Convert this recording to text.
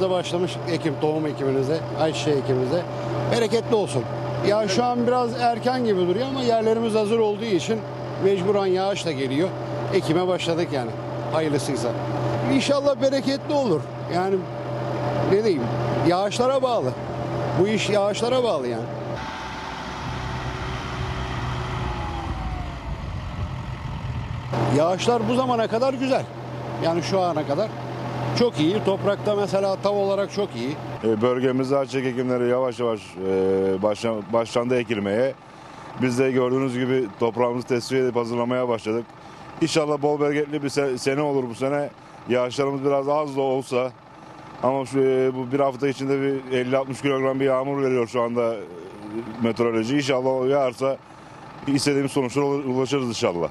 da başlamış ekim, tohum ekiminize, ayçiçeği ekiminize. Bereketli olsun. Ya şu an biraz erken gibi duruyor ama yerlerimiz hazır olduğu için mecburen yağış da geliyor. Ekime başladık yani. Hayırlısıysa. İnşallah bereketli olur. Yani ne diyeyim? Yağışlara bağlı. Bu iş yağışlara bağlı yani. Yağışlar bu zamana kadar güzel. Yani şu ana kadar çok iyi. Toprakta mesela tav olarak çok iyi. E, Bölgemizde açık ekimleri yavaş yavaş e, başla- başlandı ekilmeye. Biz de gördüğünüz gibi toprağımızı tesviye edip hazırlamaya başladık. İnşallah bol bereketli bir se- sene olur bu sene. Yağışlarımız biraz az da olsa ama şu e, bu bir hafta içinde bir 50-60 kilogram bir yağmur veriyor şu anda meteoroloji. İnşallah o yağarsa istediğimiz sonuçlara ulaşırız inşallah.